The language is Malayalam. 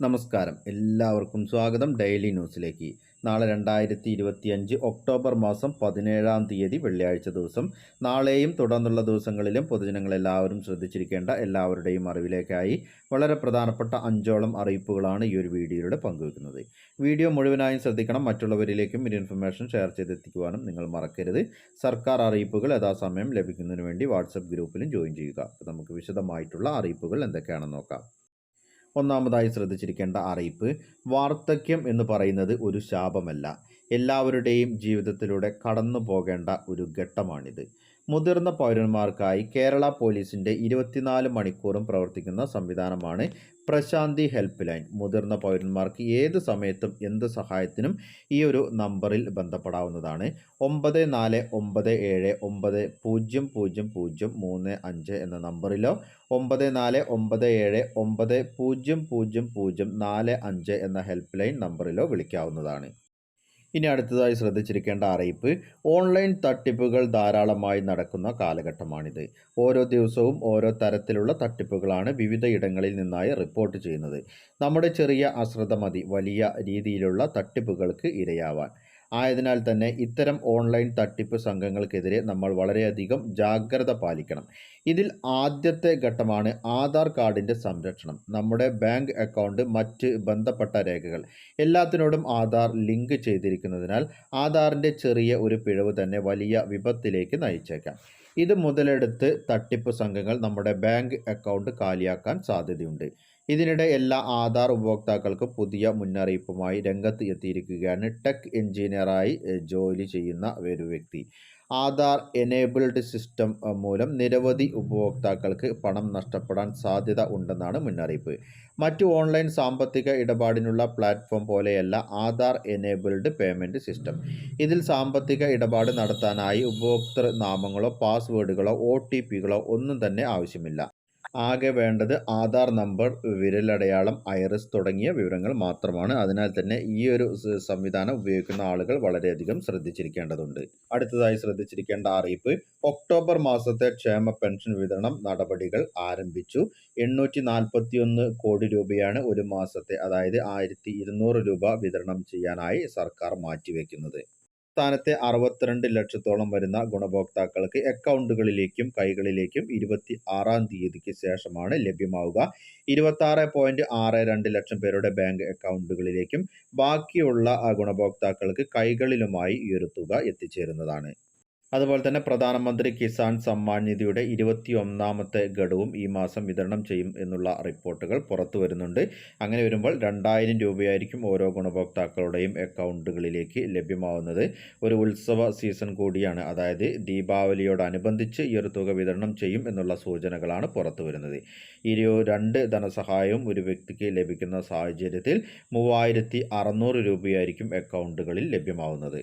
നമസ്കാരം. എല്ലാവർക്കും സ്വാഗതം ഡെയിലി ന്യൂസിലേക്ക്. നാളെ രണ്ടായിരത്തി ഇരുപത്തി അഞ്ച് ഒക്ടോബർ മാസം പതിനേഴാം തീയതി വെള്ളിയാഴ്ച ദിവസം. നാളെയും തുടർന്നുള്ള ദിവസങ്ങളിലും പൊതുജനങ്ങളെല്ലാവരും ശ്രദ്ധിച്ചിരിക്കേണ്ട എല്ലാവരുടെയും അറിവിലേക്കായി വളരെ പ്രധാനപ്പെട്ട അഞ്ചോളം അറിയിപ്പുകളാണ് ഈ ഒരു വീഡിയോയിലൂടെ പങ്കുവെക്കുന്നത്. വീഡിയോ മുഴുവനായും ശ്രദ്ധിക്കണം. മറ്റുള്ളവരിലേക്കും ഒരു ഇൻഫർമേഷൻ ഷെയർ ചെയ്തെത്തിക്കുവാനും നിങ്ങൾ മറക്കരുത്. സർക്കാർ അറിയിപ്പുകൾ യഥാസമയം ലഭിക്കുന്നതിന് വേണ്ടി വാട്സപ്പ് ഗ്രൂപ്പിലും ജോയിൻ ചെയ്യുക. നമുക്ക് വിശദമായിട്ടുള്ള അറിയിപ്പുകൾ എന്തൊക്കെയാണെന്ന് നോക്കാം. ഒന്നാമതായി ശ്രദ്ധിച്ചിരിക്കേണ്ട അറിയിപ്പ് വാർദ്ധക്യം എന്ന് പറയുന്നത് ഒരു ശാപമല്ല. എല്ലാവരുടെയും ജീവിതത്തിലൂടെ കടന്നു പോകേണ്ട ഒരു ഘട്ടമാണിത്. മുതിർന്ന പൗരന്മാർക്കായി കേരള പോലീസിന്റെ ഇരുപത്തിനാല് മണിക്കൂറും പ്രവർത്തിക്കുന്ന സംവിധാനമാണ് പ്രശാന്തി ഹെൽപ്പ് ലൈൻ മുതിർന്ന പൗരന്മാർക്ക് ഏത് സമയത്തും എന്ത് സഹായത്തിനും ഈ ഒരു നമ്പറിൽ ബന്ധപ്പെടാവുന്നതാണ്. ഒമ്പത് നാല് ഒമ്പത് ഏഴ് ഒമ്പത് പൂജ്യം പൂജ്യം പൂജ്യം മൂന്ന് അഞ്ച് എന്ന നമ്പറിലോ ഒമ്പത് നാല് ഒമ്പത് ഏഴ് ഒമ്പത് പൂജ്യം പൂജ്യം പൂജ്യം നാല് അഞ്ച് എന്ന ഹെൽപ്പ് ലൈൻ നമ്പറിലോ വിളിക്കാവുന്നതാണ്. ഇനി അടുത്തതായി ശ്രദ്ധിച്ചിരിക്കേണ്ട അറിയിപ്പ് ഓൺലൈൻ തട്ടിപ്പുകൾ ധാരാളമായി നടക്കുന്ന കാലഘട്ടമാണിത്. ഓരോ ദിവസവും ഓരോ തരത്തിലുള്ള തട്ടിപ്പുകളാണ് വിവിധ ഇടങ്ങളിൽ നിന്നായി റിപ്പോർട്ട് ചെയ്യുന്നത്. നമ്മുടെ ചെറിയ അശ്രദ്ധ മതി വലിയ രീതിയിലുള്ള തട്ടിപ്പുകൾക്ക് ഇരയാവാൻ. ആയതിനാൽ തന്നെ ഇത്തരം ഓൺലൈൻ തട്ടിപ്പ് സംഘങ്ങൾക്കെതിരെ നമ്മൾ വളരെയധികം ജാഗ്രത പാലിക്കണം. ഇതിൽ ആദ്യത്തെ ഘട്ടമാണ് ആധാർ കാർഡിന്റെ സംരക്ഷണം. നമ്മുടെ ബാങ്ക് അക്കൗണ്ട് മറ്റ് ബന്ധപ്പെട്ട രേഖകൾ. എല്ലാത്തിനോടും ആധാർ ലിങ്ക് ചെയ്തിരിക്കുന്നതിനാൽ ആധാറിന്റെ ചെറിയ ഒരു പിഴവ് തന്നെ വലിയ വിപത്തിലേക്ക് നയിച്ചേക്കാം. ഇത് മുതലെടുത്ത് തട്ടിപ്പ് സംഘങ്ങൾ നമ്മുടെ ബാങ്ക് അക്കൗണ്ട് കാലിയാക്കാൻ സാധ്യതയുണ്ട്. ഇതിനിടെ എല്ലാ ആധാർ ഉപഭോക്താക്കൾക്കും പുതിയ മുന്നറിയിപ്പുമായി രംഗത്ത് എത്തിയിരിക്കുകയാണ്. ടെക് എഞ്ചിനീയറായി ജോലി ചെയ്യുന്ന ഒരു വ്യക്തി. ആധാർ എനേബിൾഡ് സിസ്റ്റം മൂലം നിരവധി ഉപഭോക്താക്കൾക്ക് പണം നഷ്ടപ്പെടാൻ സാധ്യത ഉണ്ടെന്നാണ് മുന്നറിയിപ്പ്. മറ്റു ഓൺലൈൻ സാമ്പത്തിക ഇടപാടിനുള്ള പ്ലാറ്റ്ഫോം പോലെയല്ല ആധാർ എനേബിൾഡ് പേയ്മെന്റ് സിസ്റ്റം. ഇതിൽ സാമ്പത്തിക ഇടപാട് നടത്താനായി ഉപഭോക്തൃ നാമങ്ങളോ പാസ്വേഡുകളോ ഒ ഒന്നും തന്നെ ആവശ്യമില്ല. ആകെ വേണ്ടത് ആധാർ നമ്പർ വിരലടയാളം ഐറിസ് തുടങ്ങിയ വിവരങ്ങൾ മാത്രമാണ്. അതിനാൽ തന്നെ ഈ ഒരു സംവിധാനം ഉപയോഗിക്കുന്ന ആളുകൾ വളരെയധികം ശ്രദ്ധിച്ചിരിക്കേണ്ടതുണ്ട്. അടുത്തതായി ശ്രദ്ധിച്ചിരിക്കേണ്ട അറിയിപ്പ് ഒക്ടോബർ മാസത്തെ ക്ഷേമ പെൻഷൻ വിതരണം നടപടികൾ ആരംഭിച്ചു. എണ്ണൂറ്റി കോടി രൂപയാണ് ഒരു മാസത്തെ അതായത് ആയിരത്തി രൂപ വിതരണം ചെയ്യാനായി സർക്കാർ മാറ്റിവെക്കുന്നത്. സംസ്ഥാനത്തെ അറുപത്തിരണ്ട് ലക്ഷത്തോളം വരുന്ന ഗുണഭോക്താക്കൾക്ക് അക്കൗണ്ടുകളിലേക്കും കൈകളിലേക്കും ഇരുപത്തി ആറാം തീയതിക്ക് ശേഷമാണ് ലഭ്യമാവുക. ഇരുപത്തി പോയിന്റ് ആറ് രണ്ട് ലക്ഷം പേരുടെ ബാങ്ക് അക്കൗണ്ടുകളിലേക്കും ബാക്കിയുള്ള ഗുണഭോക്താക്കൾക്ക് കൈകളിലുമായി ഈ ഒരു തുക എത്തിച്ചേരുന്നതാണ്. അതുപോലെ തന്നെ പ്രധാനമന്ത്രി കിസാൻ സമ്മാൻ നിധിയുടെ ഇരുപത്തി ഒന്നാമത്തെ ഘടവും ഈ മാസം വിതരണം ചെയ്യും എന്നുള്ള റിപ്പോർട്ടുകൾ പുറത്തു വരുന്നുണ്ട്. അങ്ങനെ വരുമ്പോൾ രണ്ടായിരം രൂപയായിരിക്കും ഓരോ ഗുണഭോക്താക്കളുടെയും അക്കൗണ്ടുകളിലേക്ക് ലഭ്യമാവുന്നത്. ഒരു ഉത്സവ സീസൺ കൂടിയാണ്. അതായത് ദീപാവലിയോടനുബന്ധിച്ച് ഈ ഒരു തുക വിതരണം ചെയ്യും എന്നുള്ള സൂചനകളാണ് പുറത്തു വരുന്നത്. ഈ രണ്ട് ധനസഹായവും ഒരു വ്യക്തിക്ക് ലഭിക്കുന്ന സാഹചര്യത്തിൽ മൂവായിരത്തി രൂപയായിരിക്കും അക്കൗണ്ടുകളിൽ ലഭ്യമാവുന്നത്.